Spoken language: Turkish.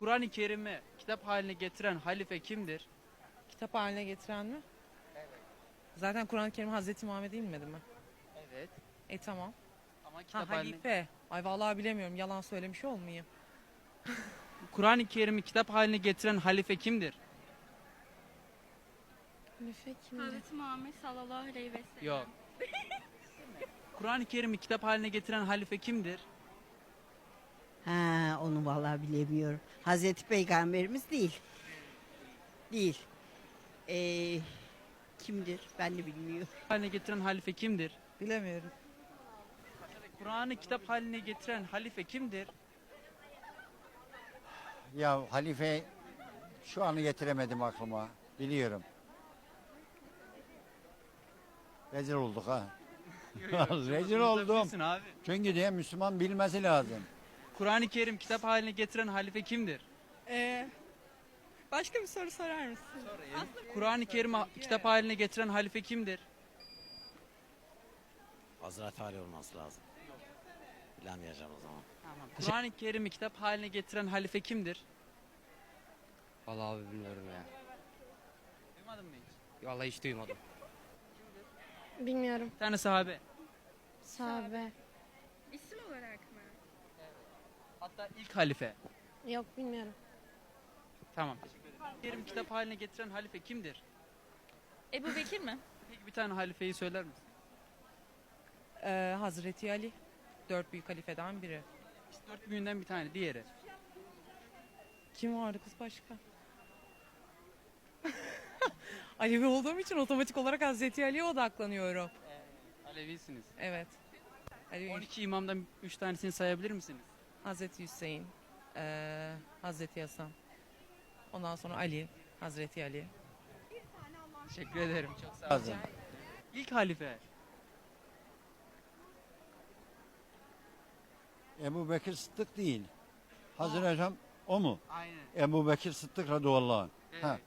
Kur'an-ı Kerim'i kitap haline getiren halife kimdir? Kitap haline getiren mi? Zaten Kur'an-ı Kerim Hazreti Muhammed'e inmedi mi? Evet. E tamam. Ama Ha kitap haline... halife. Ay vallahi bilemiyorum. Yalan söylemiş olmayayım. Kur'an-ı Kerim'i kitap haline getiren halife kimdir? Halife kimdi? Hazreti Muhammed sallallahu aleyhi ve sellem. Yok. Kur'an-ı Kerim'i kitap haline getiren halife kimdir? Ha, onu vallahi bilemiyorum. Hazreti Peygamberimiz değil. Değil. Ee, kimdir? Ben de bilmiyorum. Haline getiren halife kimdir? Bilemiyorum. Kur'an'ı kitap haline getiren halife kimdir? Ya halife şu anı getiremedim aklıma. Biliyorum. Rezil olduk ha. Rezil oldum. Bilirsin abi. Çünkü diye Müslüman bilmesi lazım. Kur'an-ı Kerim kitap haline getiren halife kimdir? Ee, başka bir soru sorar mısın? Kur'an-ı Kerim'i kitap haline getiren halife kimdir? Hazreti Ali olması lazım. Bilemeyeceğim o zaman. Kur'an-ı Kerim'i kitap haline getiren halife kimdir? Vallahi abi bilmiyorum ya. Duymadın mı hiç? Vallahi hiç duymadım. Bilmiyorum. Bir tane sahabe. Sahabe. Hatta ilk halife. Yok bilmiyorum. Tamam. Teşekkür ederim. Kur'an-ı Kerim kitap haline getiren halife kimdir? Ebu Bekir mi? Peki bir tane halifeyi söyler misin? Ee, Hazreti Ali. Dört büyük halifeden biri. İşte dört büyüğünden bir tane. Diğeri. Kim vardı kız başka? Alevi olduğum için otomatik olarak Hazreti Ali'ye odaklanıyorum. Alevisiniz. Evet. Alevi, 12 imamdan 3 tanesini sayabilir misiniz? Hazreti Hüseyin, ee, Hazreti Hasan. Ondan sonra Ali, Hazreti Ali. Teşekkür ederim. Çok sağ olun. İlk halife. Ebu Bekir Sıddık değil. Hazreti Hocam o mu? Aynen. Ebu Bekir Sıddık radıyallahu anh. Evet. Ha,